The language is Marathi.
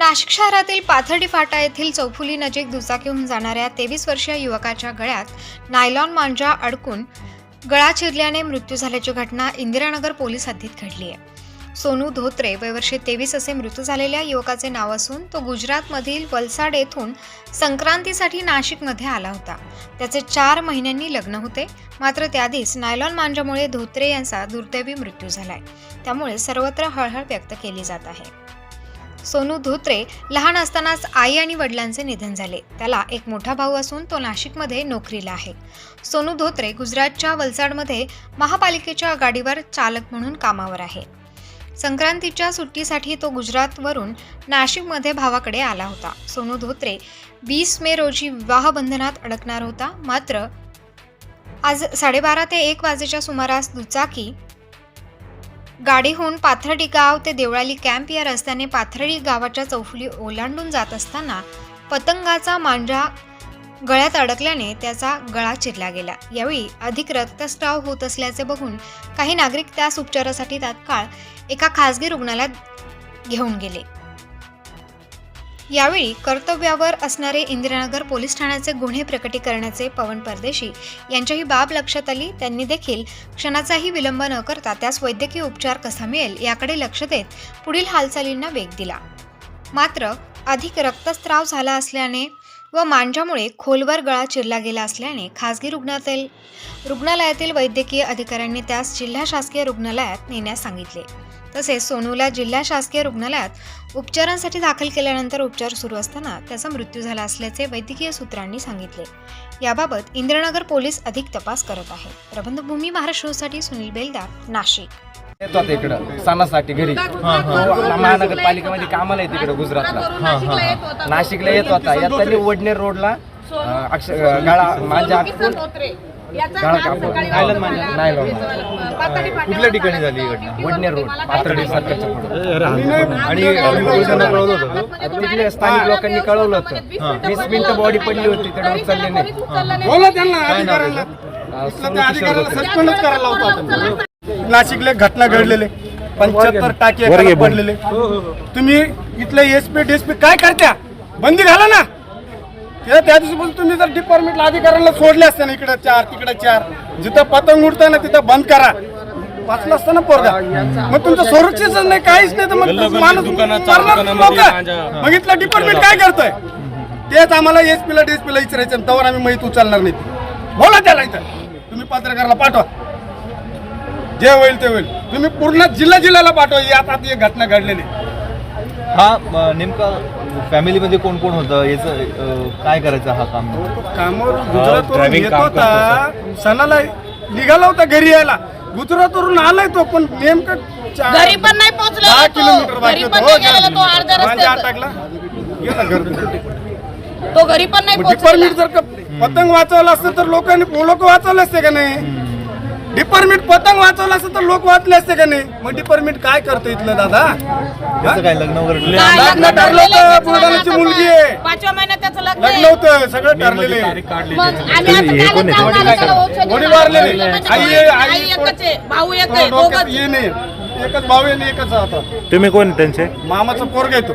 नाशिक शहरातील पाथर्डी फाटा येथील चौफुली नजीक दुचाकीहून जाणाऱ्या तेवीस वर्षीय युवकाच्या गळ्यात नायलॉन मांजा अडकून गळा चिरल्याने मृत्यू झाल्याची घटना इंदिरानगर पोलीस हद्दीत घडली आहे. सोनू धोत्रे वयवर्षे तेवीस असे मृत्यू झालेल्या युवकाचे नाव असून तो गुजरातमधील वलसाड येथून संक्रांतीसाठी नाशिकमध्ये आला होता. त्याचे चार महिन्यांनी लग्न होते. मात्र त्याआधीच नायलॉन मांजामुळे धोत्रे यांचा दुर्दैवी मृत्यू झालाय. त्यामुळे सर्वत्र हळहळ व्यक्त केली जात आहे. सोनू धोत्रे लहान असतानाच आई आणि वडिलांचे निधन झाले. त्याला एक मोठा भाऊ असून तो नाशिकमध्ये नोकरीला आहे. सोनू धोत्रे गुजरातच्या वलसाडमध्ये महापालिकेच्या गाडीवर चालक म्हणून कामावर आहे. संक्रांतीच्या सुट्टीसाठी तो गुजरातवरून नाशिकमध्ये भावाकडे आला होता. सोनू धोत्रे वीस मे रोजी विवाहबंधनात अडकणार होता. मात्र आज साडेबारा ते एक वाजेच्या सुमारास दुचाकी गाडीहून पाथर्डी गाव ते देवळाली कॅम्प या रस्त्याने पाथर्डी गावाच्या चौफुली ओलांडून जात असताना पतंगाचा मांजा गळ्यात अडकल्याने त्याचा गळा चिरला गेला. यावेळी अधिक रक्तस्राव होत असल्याचे बघून काही नागरिक त्यास उपचारासाठी तात्काळ एका खासगी रुग्णालयात घेऊन गेले. यावेळी कर्तव्यावर असणारे इंदिरानगर पोलीस ठाण्याचे गुन्हे प्रकटीकरणाचे पवन परदेशी यांच्याही बाब लक्षात आली. त्यांनी देखील क्षणाचाही विलंब न करता त्यास वैद्यकीय उपचार कसा मिळेल याकडे लक्ष देत पुढील हालचालींना वेग दिला. मात्र अधिक रक्तस्त्राव झाला असल्याने व मांजामुळे खोलवर गळा चिरला गेला असल्याने खासगी रुग्णालयातील रुग्णालयातील वैद्यकीय अधिकाऱ्यांनी त्यास जिल्हा शासकीय रुग्णालयात नेण्यास सांगितले. तसेच सोनूला जिल्हा शासकीय रुग्णालयात उपचारांसाठी दाखल केल्यानंतर उपचार सुरू असताना त्याचा मृत्यू झाला असल्याचे वैद्यकीय सूत्रांनी सांगितले. याबाबत इंद्रनगर पोलीस अधिक तपास करत आहे. प्रबंधभूमी महाराष्ट्रासाठी सुनील बेलदार नाशिक. येतो आता इकडं. सणासाठी घरी. तो महानगरपालिकेमध्ये कामाला आहे तिकडे गुजरातला. नाशिकला येत होता येताना वडनेर रोडला अक्ष- गाळा माझ्या कुठल्या ठिकाणी झाली? ही घटना वडनेर रोड पाथर्डी आणि तुम्ही पोलिसांना कळवलं होतं. का? तिथले स्थानिक लोकांनी कळवलं होतं. वीस मिनिटं बॉडी पडली होती नाही. त्या करायला लावतो आपण. नाशिकले घटना घडलेले. पंच्याहत्तर टाके पडलेले. तुम्ही इथले एसपी डीएसपी काय करत्या? बंदी घाला ना. त्या त्या दिवशीपासून तुम्ही जर डिपार्टमेंटला अधिकाऱ्यांना सोडले असते ना इकडे चार तिकडे चार जिथं पतंग उडतंय ना तिथं बंद करा. वाचलं असतं ना पोरगा. मग तुमचं सुरक्षित नाही काहीच नाही तर मग माणूस मरणार इथलं डिपार्टमेंट काय करतोय? तेच आम्हाला एसपी ला डीएसपी ला विचारायचं तेव्हा आम्ही माहिती उचलणार नाही बोला त्याला इथं. तुम्ही पत्रकाराला पाठवा. जे होईल ते होईल. तुम्ही पूर्ण जिल्हा जिल्ह्याला पाठवा. ही आता घटना घडलेली हा नेमका फॅमिलीमध्ये कोण कोण होतं? याचं काय करायचं हा काम? कामावर गुजरातवरून येत काम होता. सणाला निघाला होता घरी यायला. गुजरातवरून आलाय तो पण नेमकं चार- घरी पण नाही दहा तो. किलोमीटर बाकी घरी होतं. पण हो, नाही गेलेला घरी. तो अर्ध्या मांजा रस्त्यात. अटकला गेला घरी तो घरी पण नाही डिपार्टमेंट पोहोचलेला जर का पतंग वाचवलं असतं तर लोकांनी लोक वाचवले असते का नाही? डिपार्टमेंट पतंग वाचवलं असतं तर लोक वाचले असते का नाही मग डिपार्टमेंट काय करतो इथलं दादा काय लग्न वगैरे? काय लग्न लग्न ठरलं ठरलेलं आहे होतं, त्याचं बुलढाण्याची आता मुलगी? आहे. पाचव्या महिन्यात त्याचं लग्न लग्न आहे. होतं सगळं ठरलेले मग आम्ही आता हे कालच कोण औषध वडील. वारलेले. म्हणजे आई- आई आई- एकच आहे भाऊ एक आहे डोक्यात दोघंच ये नाही एकच भाऊ आहे आणि एकच होता तुम्ही कोण त्यांचे मामाचा पोरग येतो